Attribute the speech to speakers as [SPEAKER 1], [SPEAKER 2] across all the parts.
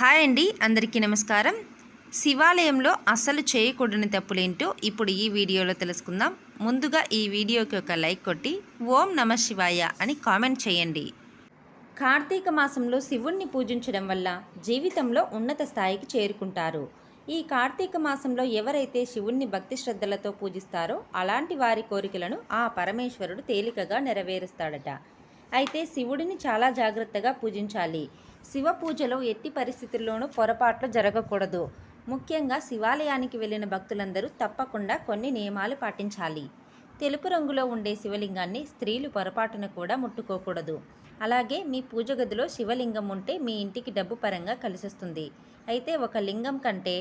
[SPEAKER 1] Hi అండి అందరికీ నమస్కారం. శివాలయంలో అసలు చేయకూడని తప్పులేంటో ఇప్పుడు ఈ వీడియోలో తెలుసుకుందాం. ముందుగా ఈ వీడియోకి ఒక లైక్ కొట్టి ఓం నమ శివాయ అని కామెంట్ చేయండి. కార్తీక మాసంలో శివుణ్ణి పూజించడం వల్ల జీవితంలో ఉన్నత స్థాయికి చేరుకుంటారు. ఈ కార్తీక మాసంలో ఎవరైతే శివుణ్ణి భక్తి శ్రద్ధలతో పూజిస్తారో అలాంటి వారి కోరికలను ఆ పరమేశ్వరుడు తేలికగా నెరవేరుస్తాడట. అయితే శివుడిని చాలా జాగ్రత్తగా పూజించాలి. శివ పూజలో ఎట్టి పరిస్థితుల్లోనూ పొరపాట్లు జరగకూడదు. ముఖ్యంగా శివాలయానికి వెళ్ళిన భక్తులందరూ తప్పకుండా కొన్ని నియమాలు పాటించాలి. తెలుపు రంగులో ఉండే శివలింగాన్ని స్త్రీలు పొరపాటున కూడా ముట్టుకోకూడదు. అలాగే మీ పూజ గదిలో శివలింగం ఉంటే మీ ఇంటికి డబ్బు పరంగా కలిసొస్తుంది. అయితే ఒక లింగం కంటే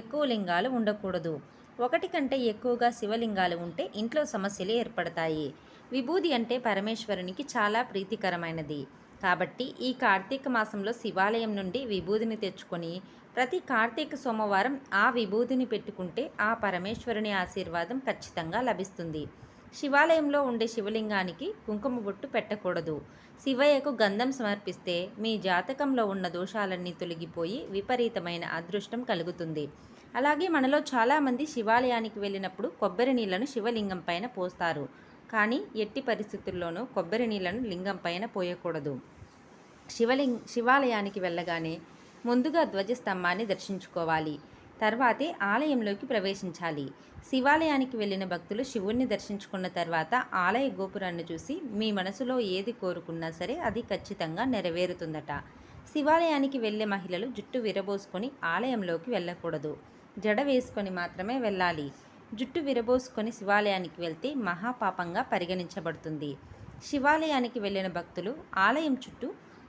[SPEAKER 1] ఎక్కువ లింగాలు ఉండకూడదు. ఒకటి కంటే ఎక్కువగా శివలింగాలు ఉంటే ఇంట్లో సమస్యలు ఏర్పడతాయి. విభూది అంటే పరమేశ్వరునికి చాలా ప్రీతికరమైనది. కాబట్టి ఈ కార్తీక మాసంలో శివాలయం నుండి విభూదిని తెచ్చుకొని ప్రతి కార్తీక సోమవారం ఆ విభూదిని పెట్టుకుంటే ఆ పరమేశ్వరుని ఆశీర్వాదం ఖచ్చితంగా లభిస్తుంది. శివాలయంలో ఉండే శివలింగానికి కుంకుమ బొట్టు పెట్టకూడదు. శివయ్యకు గంధం సమర్పిస్తే మీ జాతకంలో ఉన్న దోషాలన్నీ తొలగిపోయి విపరీతమైన అదృష్టం కలుగుతుంది. అలాగే మనలో చాలామంది శివాలయానికి వెళ్ళినప్పుడు కొబ్బరి నీళ్ళను శివలింగం పైన పోస్తారు. కానీ ఎట్టి పరిస్థితుల్లోనూ కొబ్బరి నీళ్ళను లింగం పైన పోయకూడదు. శివలింగ్ శివాలయానికి వెళ్ళగానే ముందుగా ధ్వజస్తంభాన్ని దర్శించుకోవాలి. తర్వాతే ఆలయంలోకి ప్రవేశించాలి. శివాలయానికి వెళ్ళిన భక్తులు శివుణ్ణి దర్శించుకున్న తర్వాత ఆలయ గోపురాన్ని చూసి మీ మనసులో ఏది కోరుకున్నా సరే అది ఖచ్చితంగా నెరవేరుతుందట. శివాలయానికి వెళ్ళే మహిళలు జుట్టు విరబోసుకొని ఆలయంలోకి వెళ్ళకూడదు. జడ వేసుకొని మాత్రమే వెళ్ళాలి. జుట్టు విరబోసుకొని శివాలయానికి వెళ్తే మహాపాపంగా పరిగణించబడుతుంది. శివాలయానికి వెళ్ళిన భక్తులు ఆలయం చుట్టూ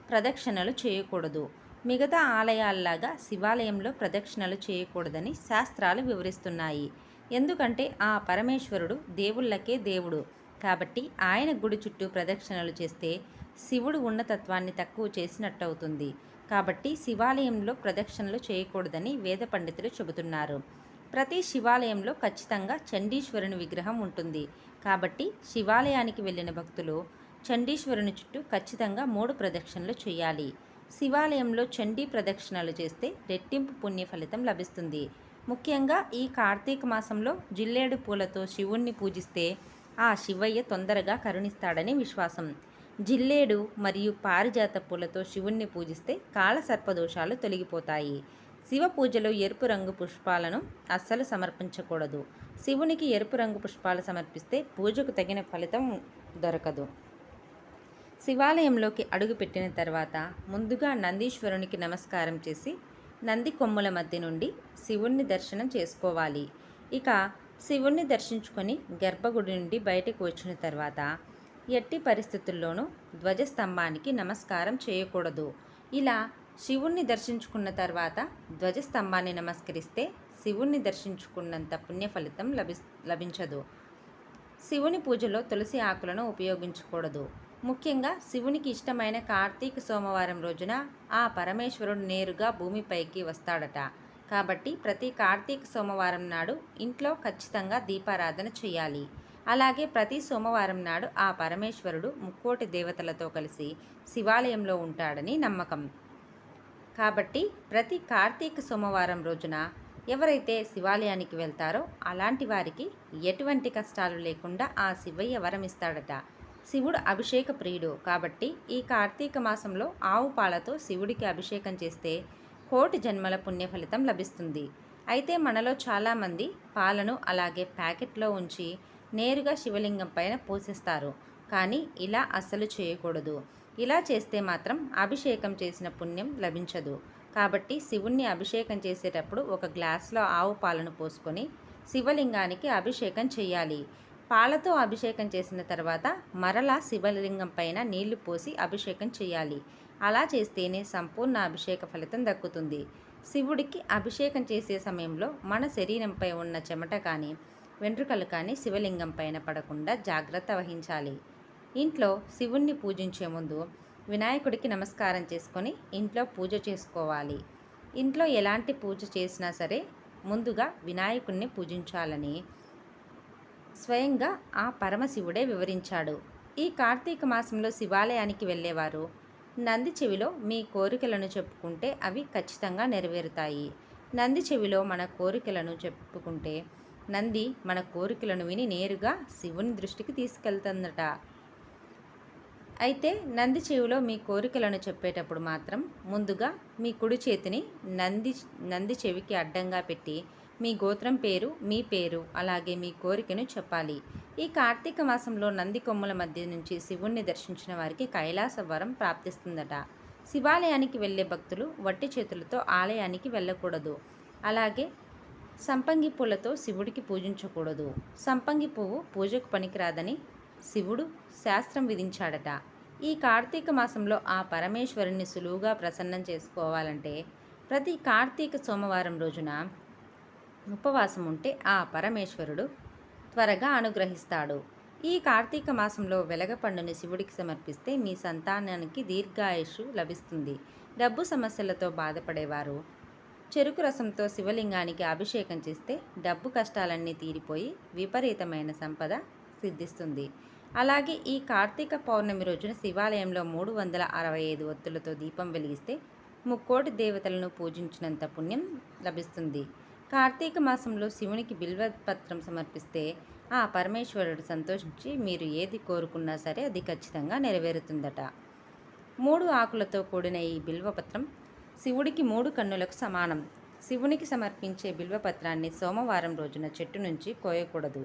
[SPEAKER 1] ప్రదక్షిణలు చేయకూడదు. మిగతా ఆలయాల్లాగా శివాలయంలో ప్రదక్షిణలు చేయకూడదని శాస్త్రాలు వివరిస్తున్నాయి. ఎందుకంటే ఆ పరమేశ్వరుడు దేవుళ్ళకే దేవుడు. కాబట్టి ఆయన గుడి చుట్టూ ప్రదక్షిణలు చేస్తే శివుడు ఉన్నతత్వాన్ని తక్కువ చేసినట్టవుతుంది. కాబట్టి శివాలయంలో ప్రదక్షిణలు చేయకూడదని వేద పండితులు చెబుతున్నారు. ప్రతి శివాలయంలో ఖచ్చితంగా చండీశ్వరుని విగ్రహం ఉంటుంది. కాబట్టి శివాలయానికి వెళ్ళిన భక్తులు చండీశ్వరుని చుట్టూ ఖచ్చితంగా మూడు ప్రదక్షిణలు చేయాలి. శివాలయంలో చండీ ప్రదక్షిణలు చేస్తే రెట్టింపు పుణ్య ఫలితం లభిస్తుంది. ముఖ్యంగా ఈ కార్తీక మాసంలో జిల్లేడు పూలతో శివుణ్ణి పూజిస్తే ఆ శివయ్య తొందరగా కరుణిస్తాడని విశ్వాసం. జిల్లేడు మరియు పారిజాత పూలతో శివుణ్ణి పూజిస్తే కాల సర్పదోషాలు తొలగిపోతాయి. శివ పూజలో ఎరుపు రంగు పుష్పాలను అస్సలు సమర్పించకూడదు. శివునికి ఎరుపు రంగు పుష్పాలు సమర్పిస్తే పూజకు తగిన ఫలితం దొరకదు. శివాలయంలోకి అడుగుపెట్టిన తర్వాత ముందుగా నందీశ్వరునికి నమస్కారం చేసి నంది కొమ్ముల మధ్య నుండి శివుణ్ణి దర్శనం చేసుకోవాలి. ఇక శివుణ్ణి దర్శించుకొని గర్భగుడి నుండి బయటకు వచ్చిన తర్వాత ఎట్టి పరిస్థితుల్లోనూ ధ్వజస్తంభానికి నమస్కారం చేయకూడదు. ఇలా శివుణ్ణి దర్శించుకున్న తర్వాత ధ్వజస్తంభాన్ని నమస్కరిస్తే శివుణ్ణి దర్శించుకున్నంత పుణ్య ఫలితం లభి లభించదు. శివుని పూజలో తులసి ఆకులను ఉపయోగించకూడదు. ముఖ్యంగా శివునికి ఇష్టమైన కార్తీక సోమవారం రోజున ఆ పరమేశ్వరుడు నేరుగా భూమిపైకి వస్తాడట. కాబట్టి ప్రతి కార్తీక సోమవారం నాడు ఇంట్లో ఖచ్చితంగా దీపారాధన చేయాలి. అలాగే ప్రతి సోమవారం నాడు ఆ పరమేశ్వరుడు ముక్కోటి దేవతలతో కలిసి శివాలయంలో ఉంటాడని నమ్మకం. కాబట్టి ప్రతి కార్తీక సోమవారం రోజున ఎవరైతే శివాలయానికి వెళ్తారో అలాంటి వారికి ఎటువంటి కష్టాలు లేకుండా ఆ శివయ్య వరం ఇస్తాడట. శివుడు అభిషేక ప్రియుడు కాబట్టి ఈ కార్తీక మాసంలో ఆవు పాలతో శివుడికి అభిషేకం చేస్తే కోటి జన్మల పుణ్య ఫలితం లభిస్తుంది. అయితే మనలో చాలామంది పాలను అలాగే ప్యాకెట్లో ఉంచి నేరుగా శివలింగం పైన పోసేస్తారు. కానీ ఇలా అస్సలు చేయకూడదు. ఇలా చేస్తే మాత్రం అభిషేకం చేసిన పుణ్యం లభించదు. కాబట్టి శివుణ్ణి అభిషేకం చేసేటప్పుడు ఒక గ్లాస్లో ఆవు పాలను పోసుకొని శివలింగానికి అభిషేకం చేయాలి పాలతో అభిషేకం చేసిన తర్వాత మరలా శివలింగం పైన నీళ్ళు పోసి అభిషేకం చేయాలి అలా చేస్తేనే సంపూర్ణ అభిషేక ఫలితం దక్కుతుంది. శివుడికి అభిషేకం చేసే సమయంలో మన శరీరంపై ఉన్న చెమట కానీ వెంట్రుకలు కానీ శివలింగం పైన పడకుండా జాగ్రత్త వహించాలి. ఇంట్లో శివుణ్ణి పూజించే ముందు వినాయకుడికి నమస్కారం చేసుకొని ఇంట్లో పూజ చేసుకోవాలి. ఇంట్లో ఎలాంటి పూజ చేసినా సరే ముందుగా వినాయకుడిని పూజించాలని స్వయంగా ఆ పరమశివుడే వివరించాడు. ఈ కార్తీక మాసంలో శివాలయానికి వెళ్ళేవారు. నంది చెవిలో మీ కోరికలను చెప్పుకుంటే అవి ఖచ్చితంగా నెరవేరుతాయి. నంది చెవిలో మన కోరికలను చెప్పుకుంటే నంది మన కోరికలను విని నేరుగా శివుని దృష్టికి తీసుకెళ్తుందట. అయితే నంది చెవిలో మీ కోరికలను చెప్పేటప్పుడు మాత్రం ముందుగా మీ కుడి చేతిని నంది నంది చెవికి అడ్డంగా పెట్టి మీ గోత్రం పేరు మీ పేరు అలాగే మీ కోరికను చెప్పాలి. ఈ కార్తీక మాసంలో నంది కొమ్మల మధ్య నుంచి శివుణ్ణి దర్శించిన వారికి కైలాస వరం ప్రాప్తిస్తుందట. శివాలయానికి వెళ్ళే భక్తులు వట్టి చేతులతో ఆలయానికి వెళ్ళకూడదు. అలాగే సంపంగి పూలతో శివుడికి పూజించకూడదు. సంపంగి పువ్వు పూజకు పనికిరాదని శివుడు శాస్త్రం విధించాడట. ఈ కార్తీక మాసంలో ఆ పరమేశ్వరుణ్ణి సులువుగా ప్రసన్నం చేసుకోవాలంటే ప్రతి కార్తీక సోమవారం రోజున ఉపవాసం ఉంటే ఆ పరమేశ్వరుడు త్వరగా అనుగ్రహిస్తాడు. ఈ కార్తీక మాసంలో వెలగపండుని శివుడికి సమర్పిస్తే మీ సంతానానికి దీర్ఘాయుషు లభిస్తుంది. డబ్బు సమస్యలతో బాధపడేవారు చెరుకు రసంతో శివలింగానికి అభిషేకం చేస్తే డబ్బు కష్టాలన్నీ తీరిపోయి విపరీతమైన సంపద సిద్ధిస్తుంది. అలాగే ఈ కార్తీక పౌర్ణమి రోజున శివాలయంలో మూడు వందల అరవై ఐదు ఒత్తులతో దీపం వెలిగిస్తే ముక్కోటి దేవతలను పూజించినంత పుణ్యం లభిస్తుంది. కార్తీక మాసంలో శివునికి బిల్వపత్రం సమర్పిస్తే ఆ పరమేశ్వరుడు సంతోషించి మీరు ఏది కోరుకున్నా సరే అది ఖచ్చితంగా నెరవేరుతుందట. మూడు ఆకులతో కూడిన ఈ బిల్వపత్రం శివుడికి మూడు కన్నులకు సమానం. శివునికి సమర్పించే బిల్వపత్రాన్ని సోమవారం రోజున చెట్టు నుంచి కోయకూడదు.